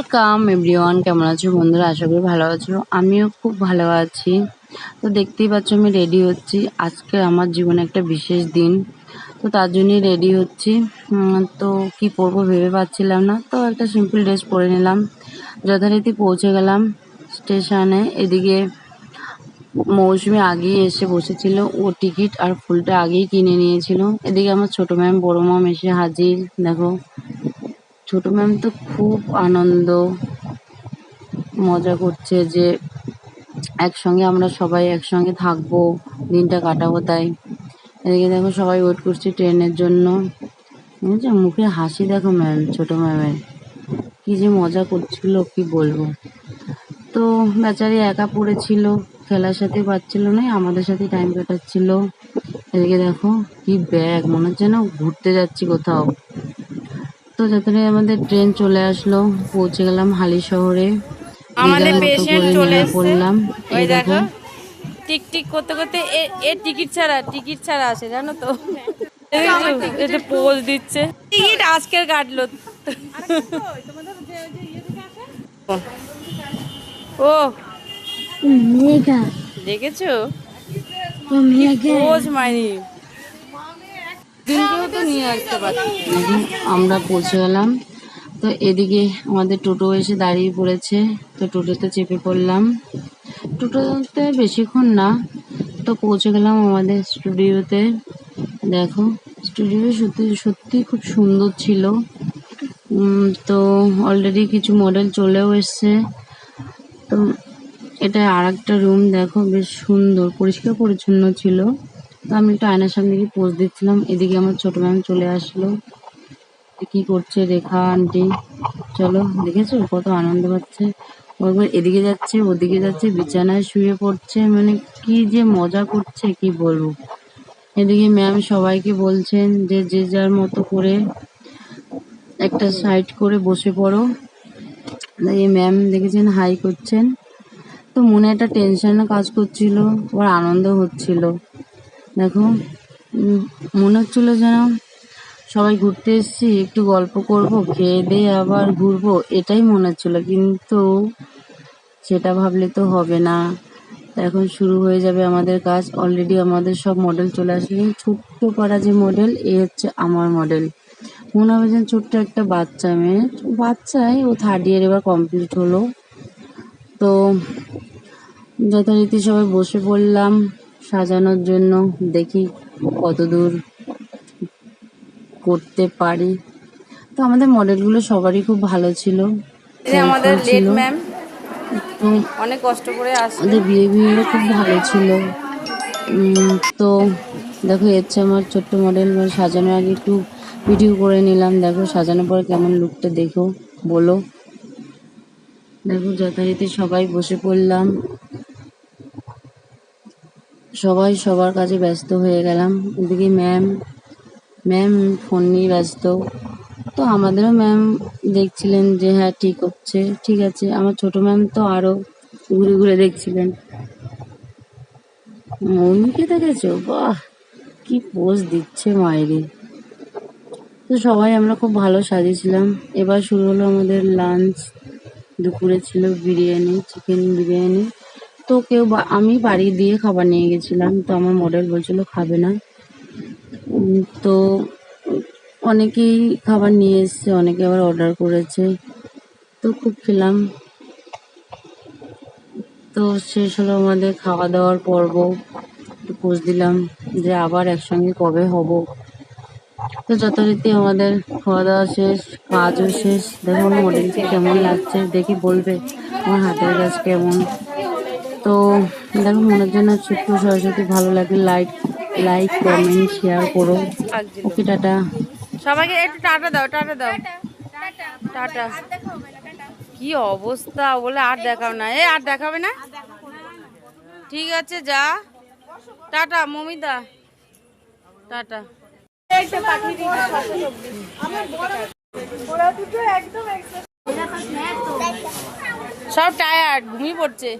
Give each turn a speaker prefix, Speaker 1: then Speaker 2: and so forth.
Speaker 1: Welcome everyone, কেমন আছো বন্ধুরা? আশা করি ভালো আছো। আমিও খুব ভালো আছি। তো দেখতেই পাচ্ছ আমি রেডি হচ্ছি। আজকে আমার জীবনে একটা বিশেষ দিন। তো তার জন্যই রেডি হচ্ছি। তো কি পরবো ভেবে পাচ্ছিলাম না। তো একটা সিম্পল ড্রেস পরে নিলাম। যথারীতি পৌঁছে গেলাম স্টেশনে। এদিকে মৌসুমি আগেই এসে বসেছিল। ও টিকিট আর ফুলটা আগেই কিনে নিয়েছিল। এদিকে আমার ছোট ম্যাম, বড় ম্যাম এসে হাজির। দেখো ছোট ম্যাম তো খুব আনন্দ, মজা করছে যে একসঙ্গে আমরা সবাই একসঙ্গে থাকব, দিনটা কাটাবো তাই। এদিকে দেখো সবাই ওয়েট করছে ট্রেনের জন্য। বুঝছ মুখে হাসি দেখো ম্যাম, ছোট ম্যামের। কি যে মজা করছিল, কি বলব। তো বেচারি একা পড়েছিল, খেলার সাথে পাচ্ছিল না, আমাদের সাথে টাইম কাটাচ্ছিল। এদিকে দেখো কি ব্যাগ মনে হচ্ছে না ঘুরতে যাচ্ছি কোথাও। তো যতটাই আমাদের ট্রেন চলে আসলো। পৌঁছে গেলাম হালি শহরে
Speaker 2: আমাদের পেশেন্ট চলে
Speaker 1: নেমে
Speaker 2: এসছে।
Speaker 1: পড়লাম।
Speaker 2: ওই দেখো।
Speaker 1: দেখো।
Speaker 2: টিক টিক করতে করতে এ- এ টিকিট ছাড়া টিকিট ছাড়া আসে জানো তো? পোল দিচ্ছে। টিকিট আজকের কাটলো। ও। দেখেছ? পোজ মাইনি তো নিয়ে আসতে
Speaker 1: আমরা পৌঁছে গেলাম। তো এদিকে আমাদের টোটো এসে দাঁড়িয়ে পড়েছে। তো টোটোতে চেপে পড়লাম। টোটোতে বেশিক্ষণ না, তো পৌঁছে গেলাম আমাদের স্টুডিওতে। দেখো, স্টুডিও সত্যি সত্যি খুব সুন্দর ছিল। তো অলরেডি কিছু মডেল চলেও এসছে। তো এটা আর একটা রুম দেখো, বেশ সুন্দর পরিষ্কার পরিচ্ছন্ন ছিল। তো আমি একটু আয়নার সামনে গিয়ে পোজ দিচ্ছিলাম এদিকে আমার ছোট ম্যাম চলে আসলো। কি করছে রেখা আন্টি চলো, দেখেছ? কত আনন্দ পাচ্ছে। একবার এদিকে যাচ্ছে, ওদিকে যাচ্ছে, বিছানায় শুয়ে পড়ছে। মানে কি যে মজা করছে, কি বলব? এদিকে ম্যাম সবাইকে বলছেন যে যে যার মতো করে একটা সাইড করে বসে পড়ো। এই ম্যাম দেখেছেন হাই করছেন। তো মনে একটা টেনশনও কাজ করছিল, ওর আনন্দ হচ্ছিল। দেখো মনে হচ্ছিল যেন সবাই ঘুরতে এসেছি, একটু গল্প করব, খেয়ে দিয়ে আবার ঘুরবো, এটাই মনে হচ্ছিল, কিন্তু সেটা ভাবলে তো হবে না। এখন শুরু হয়ে যাবে আমাদের কাজ অলরেডি আমাদের সব মডেল চলে আসলে ছোট্ট পাড়া যে মডেল এ হচ্ছে আমার মডেল মনে হবে যেন ছোট্ট একটা বাচ্চা মেয়ে। বাচ্চাই, ও থার্ড ইয়ার এবার কমপ্লিট হলো। তো, যথারীতি সবাই বসে পড়লাম। সাজানোর জন্য দেখি কতদূর করতে পারি। তো আমাদের মডেলগুলো সবারই খুব ভালো ছিল
Speaker 2: আমাদের লেট ম্যাম অনেক কষ্ট করে আসলে
Speaker 1: ওদের বিহেভিয়ারও খুব ভালো ছিল। তো দেখো এর হচ্ছে আমার ছোট্ট মডেল সাজানোর আগে একটু ভিডিও করে নিলাম। দেখো সাজানোর পরে কেমন লুকটা দেখো বলো। দেখো যথারীতি সবাই বসে পড়লাম। সবাই সবার কাছে ব্যস্ত হয়ে গেলাম। এদিকে ম্যাম ম্যাম ফোন নিয়ে ব্যস্ত। তো আমাদেরও ম্যাম দেখছিলেন যে হ্যাঁ ঠিক হচ্ছে, ঠিক আছে। আমার ছোট ম্যাম তো আরও ঘুরে ঘুরে দেখছিলেন। মৌমিকে দেখেছ? বাহ, কি পোজ দিচ্ছে মায়েরি তো সবাই আমরা খুব ভালো সাজিয়েছিলাম। এবার শুরু হলো আমাদের লাঞ্চ দুপুরে ছিল বিরিয়ানি চিকেন বিরিয়ানি। তো কেউ আমি বাড়ি দিয়ে খাবার নিয়ে গেছিলাম, তো আমার মডেল বলছিল খাবে না। তো অনেকেই খাবার নিয়ে এসছে, অনেকে আবার অর্ডার করেছে। তো খুব খেলাম। তো শেষ হলো আমাদের খাওয়া দাওয়ার পর্ব। একটু পোজ দিলাম যে আবার একসঙ্গে কবে হব। তো যথারীতি আমাদের খাওয়া দাওয়া শেষ, কাজও শেষ। দেখুন মডেলকে কেমন লাগছে, দেখি বলবে আমার হাতের কাজ কেমন। তো দেখো, মনের জন্য ছোট্ট সরস্বতী, ভালো লাগে লাইক লাইক কমেন্ট শেয়ার করো। Okay tata.
Speaker 2: সবাইকে একটু টাটা দাও টাটা দাও। টাটা। কি অবস্থা? বলে আর দেখাও না। এ, আর দেখাবে না? ঠিক আছে, যা। টাটা, মমিতা। টাটা। সব টায়ার্ড ঘুমিয়ে পড়ছে।